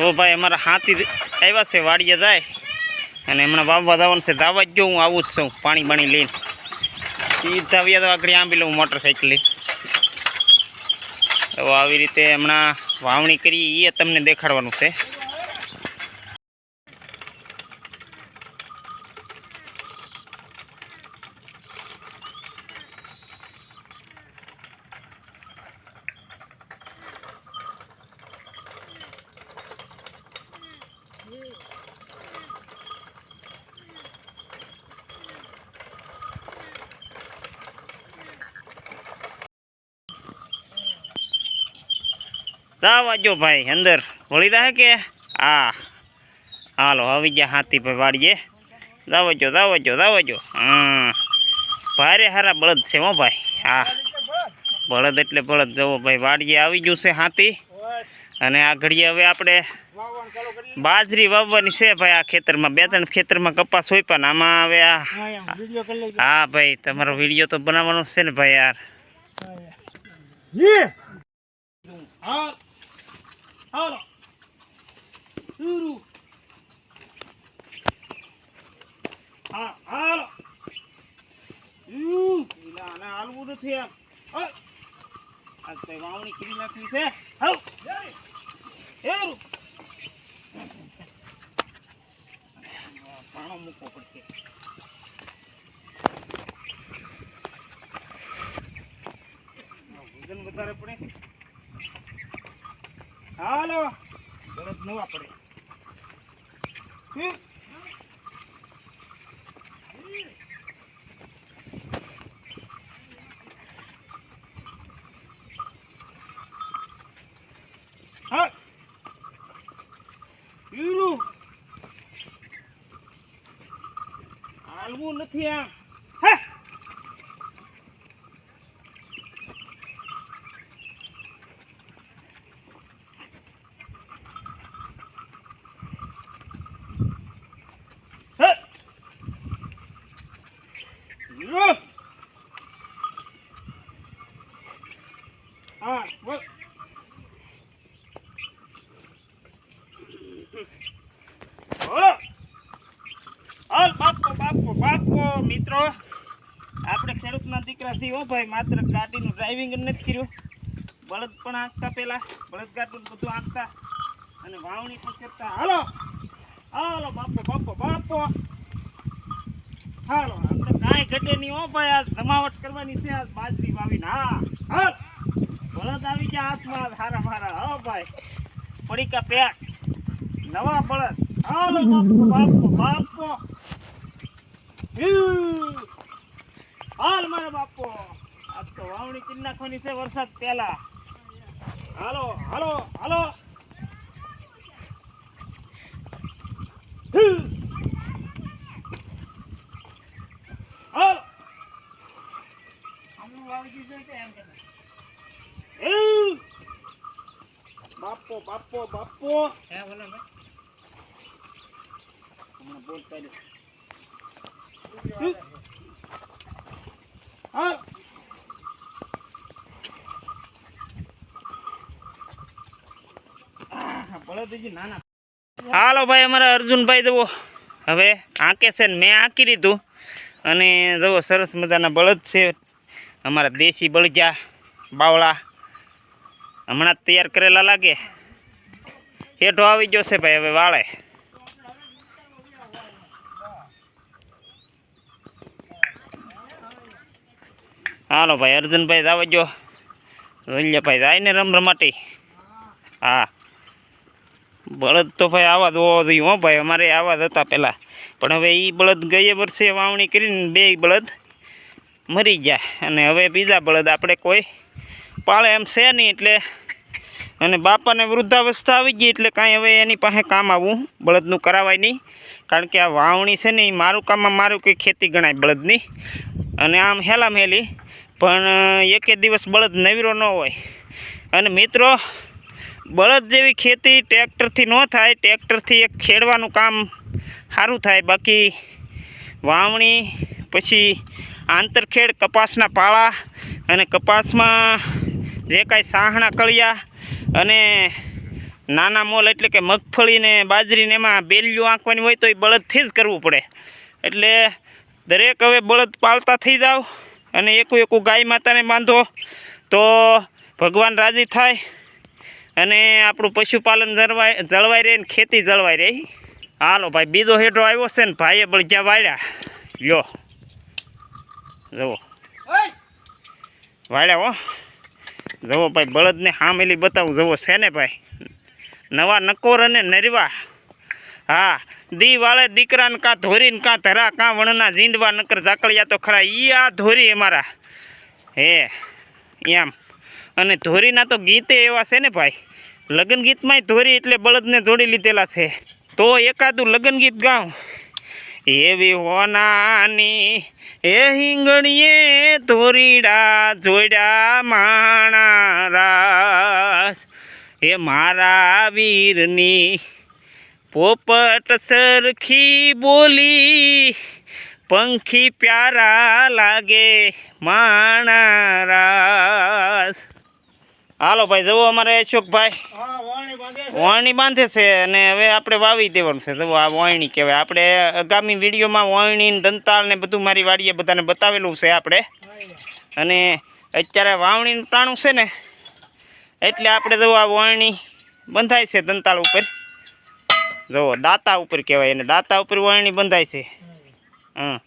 તો ભાઈ અમારા હાથી આવ્યા છે, વાડીએ જાય. અને હમણાં વાવવા જવાનું છે દાવા જ જો હું આવું જ છું, પાણી બાણી લઈને. એ વ્યા તો આગળ આંબી લઉં મોટરસાઇકલ લઈ તો આવી રીતે હમણાં વાવણી કરી એ તમને દેખાડવાનું છે. જા વાજો ભાઈ, અંદર વળી દે કે? હા હાલો આવી ગયા હાથી ભાઈ વાડીએ. દાવજો દાવજો દાવજો હા ભારે હારા બળદ છે હો ભાઈ. હા, બળદ એટલે બળદ. જવો ભાઈ, વાડીએ આવી ગયું છે હાથી. અને આ ઘડીએ હવે આપણે બાજરી વાવવાની છે ભાઈ આ ખેતરમાં. બે ત્રણ ખેતરમાં કપાસ હોય પણ આમાં હવે આ હા ભાઈ, તમારો વીડિયો તો બનાવવાનો છે ને ભાઈ યાર. શરૂ. હા હાલો. યુ. પેલા આને હાલવું નથી વાવણી કરી નાખવી છે. એરું પાણો મૂકવો પડશે. વજન વધારે પડે. હાલો. બળદ નવા પડે હમ. હાલ હાલવું નથી આમ હે હે હીરું હા બોલ બોલો હાલ બાપો બાપો બાપો મિત્રો ખેડૂતના દીકરા હો ભાઈ, માત્ર ગાડીનું ડ્રાઇવિંગ નથી કર્યું. બળદ પણ આંકતા પહેલા, બળદ ગાડું બધું આંકતા અને વાવણી પણ કરતા. હાલો હાલો, બાપો બાપો બાપો. હાલો, આમ તો કાંઈ ઘટે નહીં હો ભાઈ, આ જમાવટ કરવાની છે, આ બાજરી વાવીને. હા, હાલ. બળદ આવી ગયા હાથમાં, હારા, મારા. હો ભાઈ, પડીકા પેક. નવા બળદ. હાલો, બાપો બાપો બાપો. હાલ મારા બાપો. આજ તો વાવણી કરી નાખવાની છે વરસાદ પહેલા. હાલો હાલો હાલો. બાપો બાપો બાપો. હે બોલો હમણાં બોલ પહેલું હાલો ભાઈ, અમારા અર્જુનભાઈ જુઓ. હવે આંકે છે ને મેં આંકી લીધું. અને જુઓ, સરસ મજાના બળદ છે. અમારા દેશી બળજા, બાવળા. હમણાં તૈયાર કરેલા લાગે. હેઠો આવી છે ભાઈ, હવે વાળે. હાલો ભાઈ, અર્જુનભાઈ જાવજો રોલ્યાભાઈ જાય ને રમ રમાટી હા. બળદ તો ભાઈ આવા જ જોઈએ હો ભાઈ, અમારે આવા જ હતા પહેલાં પણ હવે એ બળદ ગયે વર્ષે વાવણી કરીને બે બળદ મરી ગયા. અને હવે બીજા બળદ આપણે કોઈ પાળે એમ છે નહીં એટલે અને બાપાને વૃદ્ધાવસ્થા આવી ગઈ એટલે કાંઈ હવે એની પાસે કામ આવવું બળદનું કરાવાય નહીં. કારણ કે આ વાવણી છે ને એ મારું કામમાં મારું કંઈ ખેતી ગણાય બળદની. અને આમ હેલામ હેલી પણ એકે દિવસ બળદ નવીરો ન હોય. અને મિત્રો, બળદ જેવી ખેતી ટ્રેક્ટરથી ન થાય, ટ્રેક્ટરથી એક ખેડવાનું કામ સારું થાય. બાકી વાવણી, પછી આંતરખેડ કપાસના પાળા અને કપાસમાં જે કાંઈ સાહણા કળિયા અને નાના મોલ એટલે કે મગફળીને બાજરીને એમાં બેલિયું આંકવાની હોય તો એ બળદથી જ કરવું પડે. એટલે દરેક હવે બળદ પાળતા થઈ જાવ. અને એકું એકું ગાય માતાને બાંધો, તો ભગવાન રાજી થાય. અને આપણું પશુપાલન જળવાય, જળવાઈ રહે ને ખેતી જળવાઈ રહે. હાલો ભાઈ, બીજો હેઠો આવ્યો છે ને ભાઈએ બળજ્યા વાળ્યા? લ્યો. જવો વાળ્યા હો. જવો ભાઈ, બળદને હામેલી બતાવું. જુઓ, છે ને ભાઈ? નવા નકોર અને નરવા. હા, દી વાળે દીકરાને કાં ધોરીને કાં ધરા, કાં વણના જીંડવા નકર ઝાકળિયા તો ખરા, ઈ આ ધોરી અમારા. હે એમ અને ધોરીના તો ગીતે એવા છે ને ભાઈ, લગ્ન ગીતમાંય ધોરી એટલે બળદને જોડી લીધેલા છે. તો એકાદું લગ્ન ગીત ગાઉં. એવી હોનાની, એ હિંગણીએ ધોરીડા જોડ્યા માણા રાસ. એ મારા વીરની પોપટ સરખી બોલી, પંખી પ્યારા લાગે માણારાસ. હાલો ભાઈ, જુઓ અમારે અશોકભાઈ. વાણી બાંધે છે અને હવે આપણે વાવી દેવાનું છે. જુઓ આ વાણી કહેવાય. આપણે આગામી વિડીયોમાં વાણી દંતાળ ને બધું મારી વાડીએ બધાને બતાવેલું છે આપણે. અને અત્યારે વાવણીનું ટાણું છે ને, એટલે આપણે જુઓ આ વાણી બંધાય છે દંતાળ ઉપર. જુઓ દાતા ઉપર કહેવાય અને દાતા ઉપર વાવણી બંધાય છે. હં.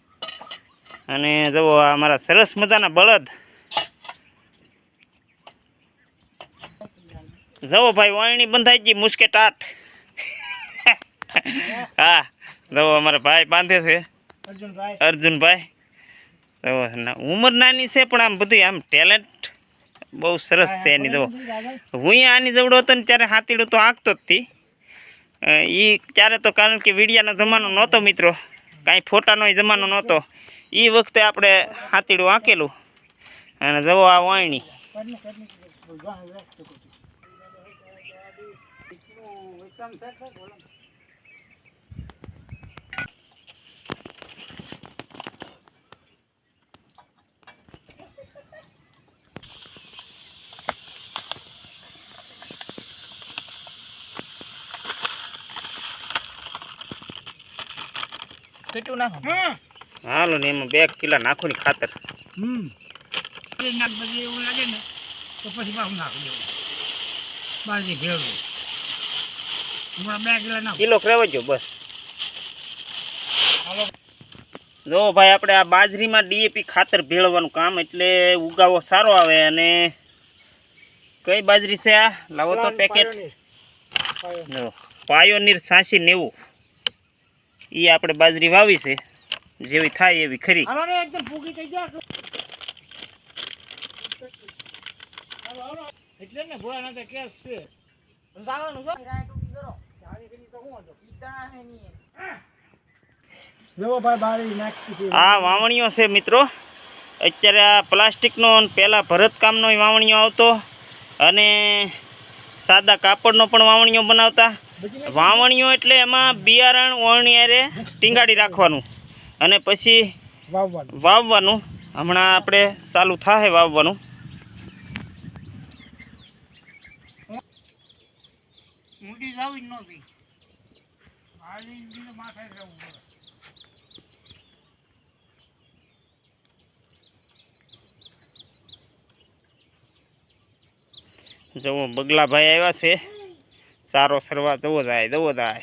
અને જુઓ આ અમારા સરસ મજાના બળદ. જવો ભાઈ વળણી બંધાઈ ગઈ મુસ્કે ટાટ હા જવો અમારા ભાઈ બાંધે છે. અર્જુનભાઈ. જવો ઉંમર નાની છે પણ આમ બધી આમ ટેલેન્ટ બહુ સરસ છે એની જવો હું આની જવડો હતો ને ત્યારે હાથીડું તો આંકતો જ હતી એ ત્યારે તો કારણ કે વીડિયાનો જમાનો નહોતો મિત્રો. કાંઈ ફોટાનો જમાનો નહોતો. એ વખતે આપણે હાથીડું આંકેલું અને જવો આ વાયણી. કેટલું નાખો. હાલો ને એમાં બે કિલો નાખો ને ખાતર. હમ. એ નાખ પછી એવું લાગે ને તો પછી પાછું નાખી દેવું. બાજી ભેળવું. હમણાં બે કિલો નાખો. કિલો રેવજો બસ. હાલો. જો ભાઈ આપણે આ બાજરીમાં ડીએપી ખાતર ભેળવાનું કામ એટલે ઉગાવો સારો આવે અને કઈ બાજરી છે આ? લાવો તો પેકેટ પાયોનીર સાસી નેવું. એ આપણે બાજરી વાવી છે. જેવી થાય એવી ખરી. હાલો ને એકદમ ફૂગી થઈ જાય હાલો હાલો. એટલે ને ભોળા ના તો કેસ છે. જવાનું જવો ભાઈ બારી નાખી છે. આ વાવણીઓ છે મિત્રો. અત્યારે આ પ્લાસ્ટિકનો પહેલાં ભરતકામનો વાવણીઓ આવતો. અને સાદા કાપડનો પણ વાવણીઓ બનાવતા. વાવણીઓ એટલે એમાં બિયારણ વણિયારે ટીંગાડી રાખવાનું. અને પછી વાવવાનું. હમણાં આપણે ચાલુ થાય વાવવાનું. જો બગલાભાઈ આવ્યા છે. સારો શરૂઆત જવો થાય જવો થાય.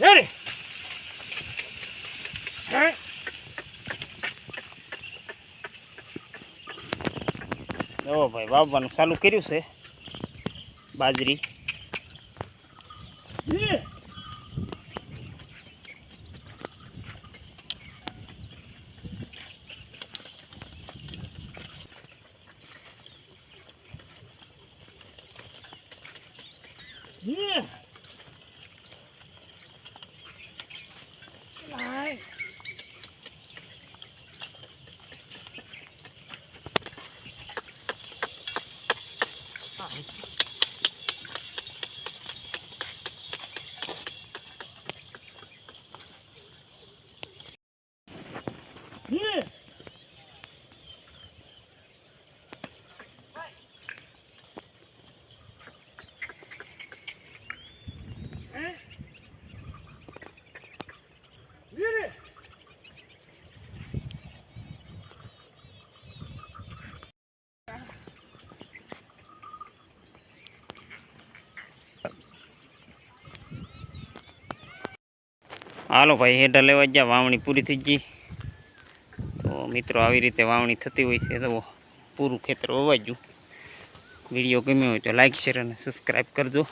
Ready? Alright. જુઓ ભાઈ વાવવાનું ચાલુ કર્યું છે બાજરી 来，来。Yes! હાલો ભાઈ હેડા લેવા ગયા વાવણી પૂરી થઈ ગઈ. તો મિત્રો, આવી રીતે વાવણી થતી હોય છે, તો પૂરું ખેતર વવાઈ ગયું વીડિયો ગમ્યો હોય તો લાઈક, શેર અને સબસ્ક્રાઈબ કરજો.